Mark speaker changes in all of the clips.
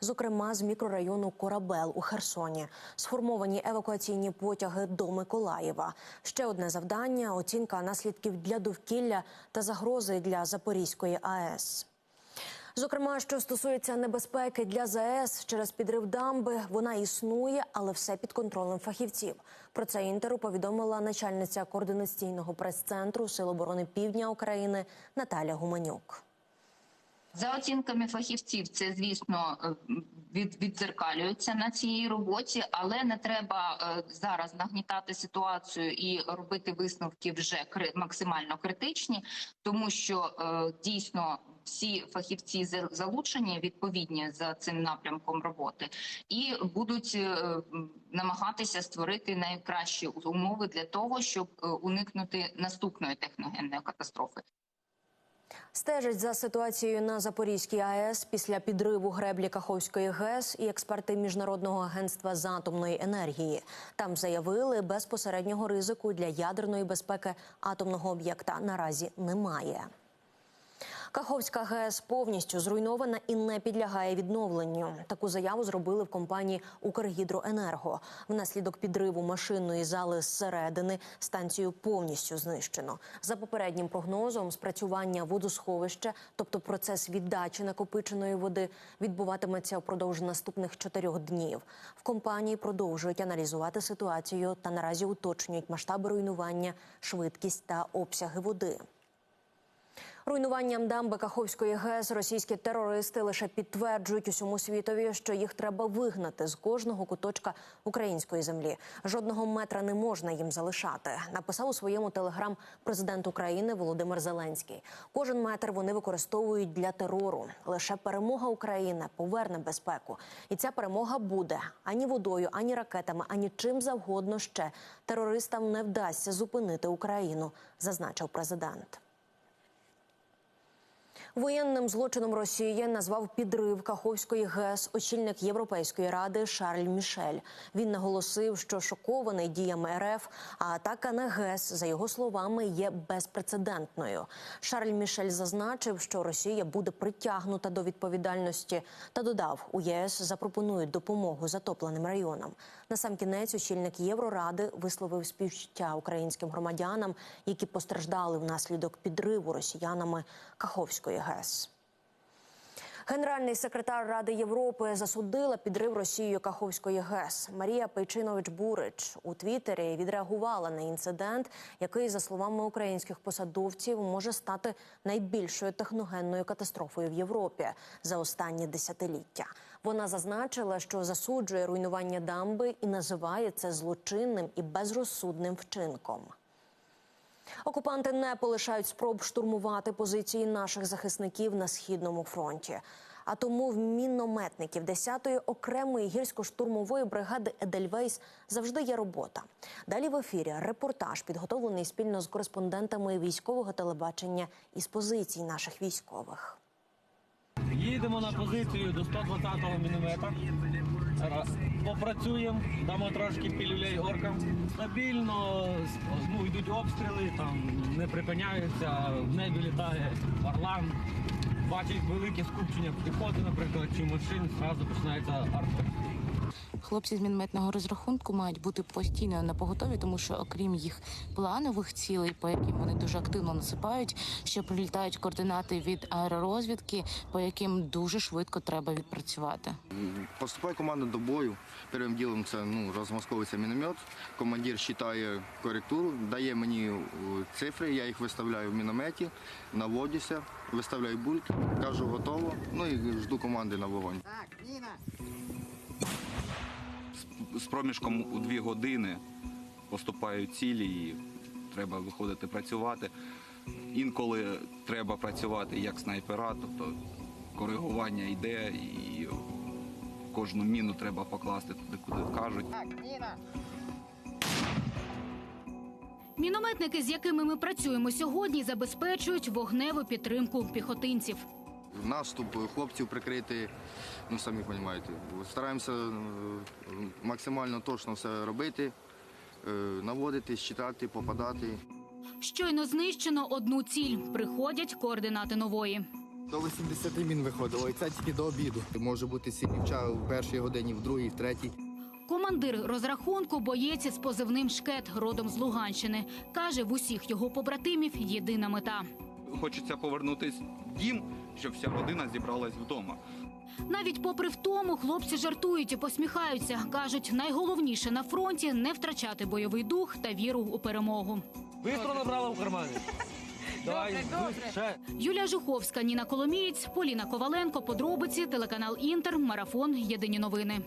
Speaker 1: зокрема з мікрорайону Корабел у Херсоні. Сформовані евакуаційні потяги до Миколаєва. Ще одне завдання оцінка наслідків для довкілля та загрози для Запорізької АЕС. Зокрема, що стосується небезпеки для ЗАЕС через підрив дамби, вона існує, але все під контролем фахівців. Про це інтеру повідомила начальниця координаційного прес-центру Сил оборони Півдня України Наталя Гуменюк.
Speaker 2: За оцінками фахівців, це звісно е, від, віддзеркалюється на цій роботі, але не треба е, зараз нагнітати ситуацію і робити висновки вже максимально критичні, тому що е, дійсно. Всі фахівці за- залучені відповідні за цим напрямком роботи, і будуть намагатися створити найкращі умови для того, щоб уникнути наступної техногенної катастрофи.
Speaker 1: Стежить за ситуацією на Запорізькій АЕС після підриву греблі Каховської ГЕС і експерти міжнародного агентства з атомної енергії. Там заявили, безпосереднього ризику для ядерної безпеки атомного об'єкта наразі немає. Каховська ГЕС повністю зруйнована і не підлягає відновленню. Таку заяву зробили в компанії Укргідроенерго. Внаслідок підриву машинної зали зсередини станцію повністю знищено. За попереднім прогнозом, спрацювання водосховища, тобто процес віддачі накопиченої води, відбуватиметься впродовж наступних чотирьох днів. В компанії продовжують аналізувати ситуацію та наразі уточнюють масштаби руйнування, швидкість та обсяги води. Руйнуванням дамби Каховської ГЕС російські терористи лише підтверджують усьому світові, що їх треба вигнати з кожного куточка української землі. Жодного метра не можна їм залишати. Написав у своєму телеграм президент України Володимир Зеленський. Кожен метр вони використовують для терору. Лише перемога України поверне безпеку, і ця перемога буде ані водою, ані ракетами, ані чим завгодно ще. Терористам не вдасться зупинити Україну, зазначив президент. Воєнним злочином Росії назвав підрив Каховської ГЕС очільник Європейської ради Шарль Мішель. Він наголосив, що шокований діями РФ, а атака на ГЕС, за його словами, є безпрецедентною. Шарль Мішель зазначив, що Росія буде притягнута до відповідальності та додав, у ЄС запропонують допомогу затопленим районам. Насамкінець очільник Євроради висловив співчуття українським громадянам, які постраждали внаслідок підриву росіянами Каховської ГЕС. Генеральний секретар Ради Європи засудила підрив Росією Каховської ГЕС. Марія Пейчинович Бурич у Твіттері відреагувала на інцидент, який, за словами українських посадовців, може стати найбільшою техногенною катастрофою в Європі за останні десятиліття. Вона зазначила, що засуджує руйнування дамби і називає це злочинним і безрозсудним вчинком. Окупанти не полишають спроб штурмувати позиції наших захисників на східному фронті. А тому в мінометників 10-ї окремої гірсько-штурмової бригади Едельвейс завжди є робота. Далі в ефірі репортаж, підготовлений спільно з кореспондентами військового телебачення із позицій наших військових.
Speaker 3: Їдемо на позицію до 120-го міномета. Попрацюємо, дамо трошки пілюлей оркам. Стабільно ну, йдуть обстріли, там не припиняються, в небі літає орлан. Бачить велике скупчення піхоти, наприклад, чи машин, зразу починається арта.
Speaker 4: Хлопці з мінометного розрахунку мають бути постійно на поготові, тому що окрім їх планових цілей, по яким вони дуже активно насипають, ще прилітають координати від аеророзвідки, по яким дуже швидко треба відпрацювати.
Speaker 5: Поступає команда до бою. Першим ділом це ну, розмосковується міномет. Командир вважає коректуру, дає мені е, цифри, я їх виставляю в мінометі, наводюся, виставляю бульк, кажу готово, ну і жду команди на вогонь.
Speaker 6: З проміжком у дві години поступають цілі і треба виходити працювати. Інколи треба працювати як снайпера, тобто коригування йде і кожну міну треба покласти туди, куди кажуть.
Speaker 7: Мінометники, з якими ми працюємо сьогодні, забезпечують вогневу підтримку піхотинців.
Speaker 5: Наступ хлопців прикрити, ну самі розумієте. Стараємося е, максимально точно все робити, е, наводити, читати, попадати.
Speaker 7: Щойно знищено одну ціль. Приходять координати нової.
Speaker 5: До 80 мін виходило, і це тільки до обіду. Може бути сінівча в першій годині, в другій, в третій.
Speaker 7: Командир розрахунку боєць із позивним Шкет родом з Луганщини. Каже, в усіх його побратимів єдина мета.
Speaker 6: Хочеться повернутися в дім, щоб вся родина зібралась вдома.
Speaker 7: Навіть попри втому, хлопці жартують і посміхаються. кажуть, найголовніше на фронті не втрачати бойовий дух та віру у перемогу.
Speaker 3: Бистро набрала в кармані. Давай, ще.
Speaker 7: Юлія Жуховська, Ніна Коломієць, Поліна Коваленко. Подробиці телеканал Інтер. Марафон. Єдині новини.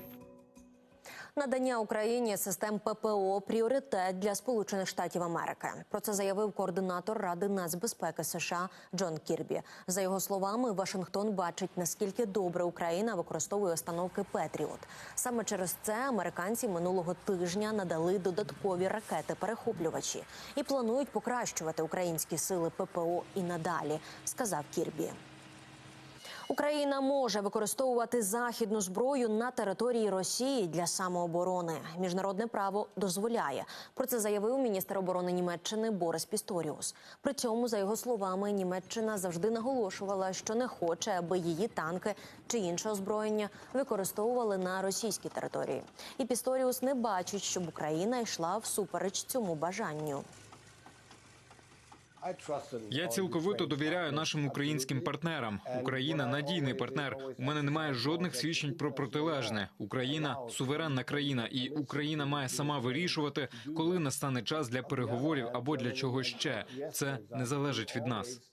Speaker 1: Надання Україні систем ППО пріоритет для Сполучених Штатів Америки. Про це заявив координатор Ради нацбезпеки США Джон Кірбі. За його словами, Вашингтон бачить наскільки добре Україна використовує установки Петріот. Саме через це американці минулого тижня надали додаткові ракети-перехоплювачі і планують покращувати українські сили ППО і надалі, сказав Кірбі. Україна може використовувати західну зброю на території Росії для самооборони. Міжнародне право дозволяє. Про це заявив міністр оборони Німеччини Борис Пісторіус. При цьому, за його словами, Німеччина завжди наголошувала, що не хоче, аби її танки чи інше озброєння використовували на російській території. І Пісторіус не бачить, щоб Україна йшла всупереч цьому бажанню.
Speaker 8: Я цілковито довіряю нашим українським партнерам. Україна надійний партнер. У мене немає жодних свідчень про протилежне. Україна суверенна країна, і Україна має сама вирішувати, коли настане час для переговорів або для чого ще. Це не залежить від нас.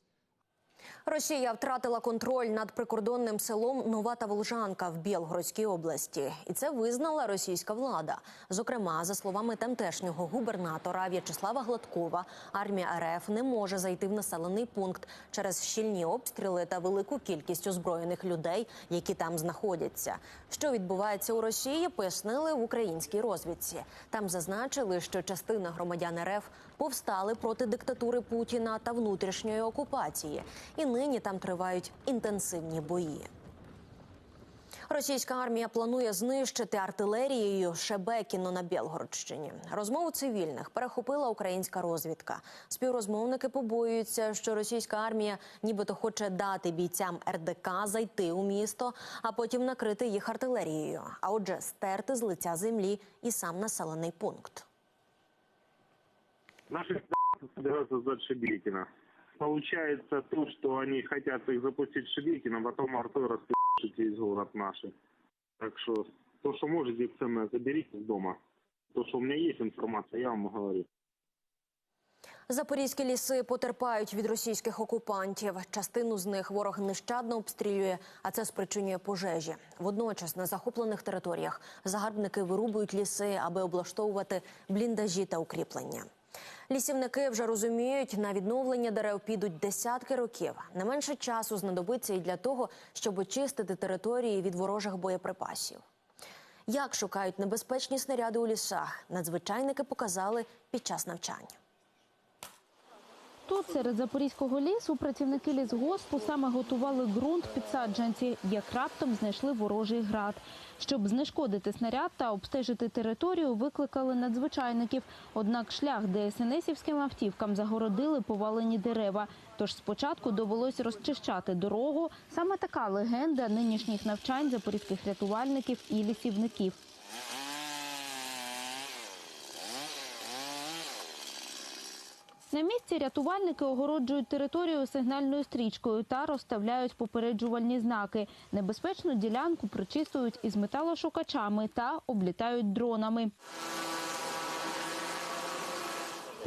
Speaker 1: Росія втратила контроль над прикордонним селом Нова Таволжанка в Білгородській області, і це визнала російська влада. Зокрема, за словами тамтешнього губернатора В'ячеслава Гладкова, армія РФ не може зайти в населений пункт через щільні обстріли та велику кількість озброєних людей, які там знаходяться. Що відбувається у Росії, пояснили в українській розвідці. Там зазначили, що частина громадян РФ повстали проти диктатури Путіна та внутрішньої окупації, і нині там тривають інтенсивні бої. Російська армія планує знищити артилерією Шебекіно на Білгородщині. Розмову цивільних перехопила українська розвідка. Співрозмовники побоюються, що російська армія нібито хоче дати бійцям РДК зайти у місто, а потім накрити їх артилерією. А отже, стерти з лиця землі і сам населений пункт.
Speaker 9: Наши собираются сдать Шебекина. Получается то, что они хотят их запустить в Шебекино, потом артой распишите из город наши. Так что то, что можете ценное, заберите из дома. То, что у меня есть информация, я вам говорю.
Speaker 1: Запорізькі ліси потерпають від російських окупантів. Частину з них ворог нещадно обстрілює, а це спричинює пожежі. Водночас на захоплених територіях загарбники вирубують ліси, аби облаштовувати бліндажі та укріплення. Лісівники вже розуміють, на відновлення дерев підуть десятки років. Не менше часу знадобиться і для того, щоб очистити території від ворожих боєприпасів. Як шукають небезпечні снаряди у лісах, надзвичайники показали під час навчання.
Speaker 10: Тут серед запорізького лісу працівники лісгоспу саме готували ґрунт під саджанці, як раптом знайшли ворожий град. Щоб знешкодити снаряд та обстежити територію, викликали надзвичайників. Однак шлях ДСНСівським автівкам загородили повалені дерева. Тож спочатку довелось розчищати дорогу. Саме така легенда нинішніх навчань запорізьких рятувальників і лісівників. На місці рятувальники огороджують територію сигнальною стрічкою та розставляють попереджувальні знаки. Небезпечну ділянку прочистують із металошукачами та облітають дронами.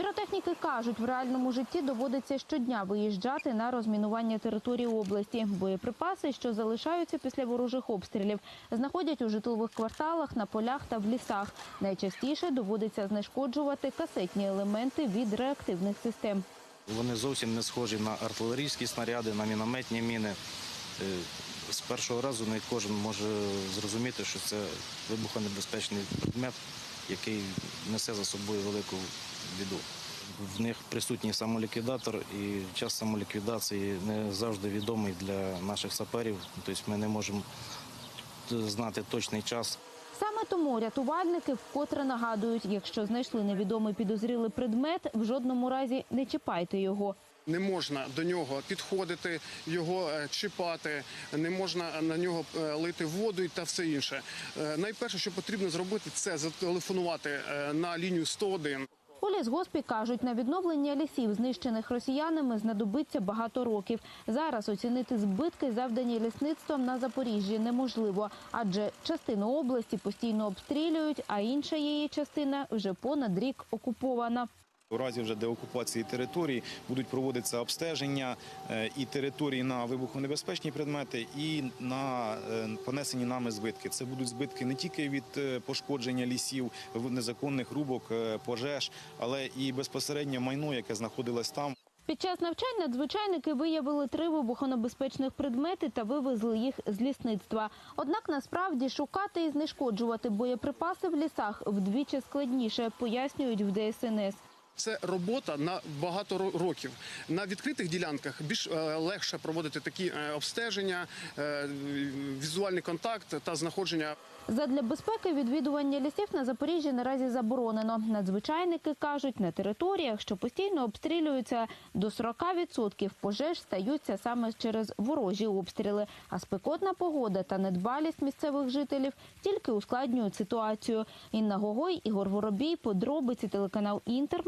Speaker 10: Піротехніки кажуть, в реальному житті доводиться щодня виїжджати на розмінування території області. Боєприпаси, що залишаються після ворожих обстрілів, знаходять у житлових кварталах, на полях та в лісах. Найчастіше доводиться знешкоджувати касетні елементи від реактивних систем.
Speaker 11: Вони зовсім не схожі на артилерійські снаряди, на мінометні міни. Е, З першого разу не кожен може зрозуміти, що це вибухонебезпечний предмет, який несе за собою велику біду. В них присутній самоліквідатор, і час самоліквідації не завжди відомий для наших саперів. Тобто ми не можемо знати точний час.
Speaker 10: Саме тому рятувальники вкотре нагадують, якщо знайшли невідомий підозрілий предмет, в жодному разі не чіпайте його.
Speaker 12: Не можна до нього підходити, його е, чіпати, не можна на нього е, лити воду та все інше. Е, Найперше, що потрібно зробити, це зателефонувати на лінію 101.
Speaker 10: У лісгоспі кажуть, на відновлення лісів, знищених росіянами, знадобиться багато років. Зараз оцінити збитки, завдані лісництвом на Запоріжжі, неможливо, адже частину області постійно обстрілюють, а інша її частина вже понад рік окупована.
Speaker 13: У разі вже деокупації територій будуть проводитися обстеження е, і території на вибухонебезпечні предмети, і на е, понесені нами збитки. Це будуть збитки не тільки від е, пошкодження лісів, незаконних рубок, пожеж, але і безпосередньо майно, яке знаходилось там.
Speaker 10: Під час навчань надзвичайники виявили три вибухонебезпечних предмети та вивезли їх з лісництва. Однак насправді шукати і знешкоджувати боєприпаси в лісах вдвічі складніше, пояснюють в ДСНС.
Speaker 12: Це робота на багато років. На відкритих ділянках більш е, легше проводити такі е, обстеження, е, візуальний контакт та знаходження
Speaker 10: Задля безпеки відвідування лісів на Запоріжжі наразі заборонено. Надзвичайники кажуть, на територіях, що постійно обстрілюються, до 40% пожеж стаються саме через ворожі обстріли. А спекотна погода та недбалість місцевих жителів тільки ускладнюють ситуацію. Інна Гогой, Ігор Воробій, подробиці телеканал Інтер,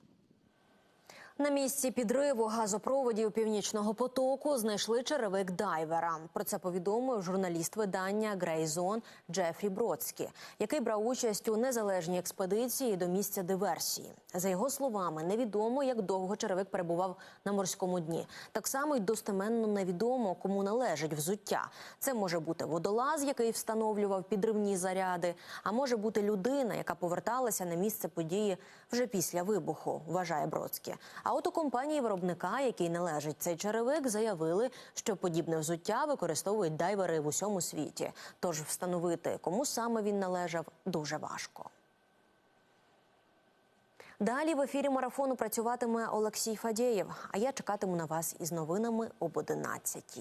Speaker 1: На місці підриву газопроводів північного потоку знайшли черевик дайвера. Про це повідомив журналіст видання Грейзон Джефрі Бродський, який брав участь у незалежній експедиції до місця диверсії. За його словами, невідомо, як довго черевик перебував на морському дні. Так само й достеменно невідомо, кому належить взуття. Це може бути водолаз, який встановлював підривні заряди, а може бути людина, яка поверталася на місце події вже після вибуху, вважає Бродський. А от у компанії виробника, який належить цей черевик, заявили, що подібне взуття використовують дайвери в усьому світі. Тож встановити, кому саме він належав, дуже важко. Далі в ефірі марафону працюватиме Олексій Фадєєв. А я чекатиму на вас із новинами об 11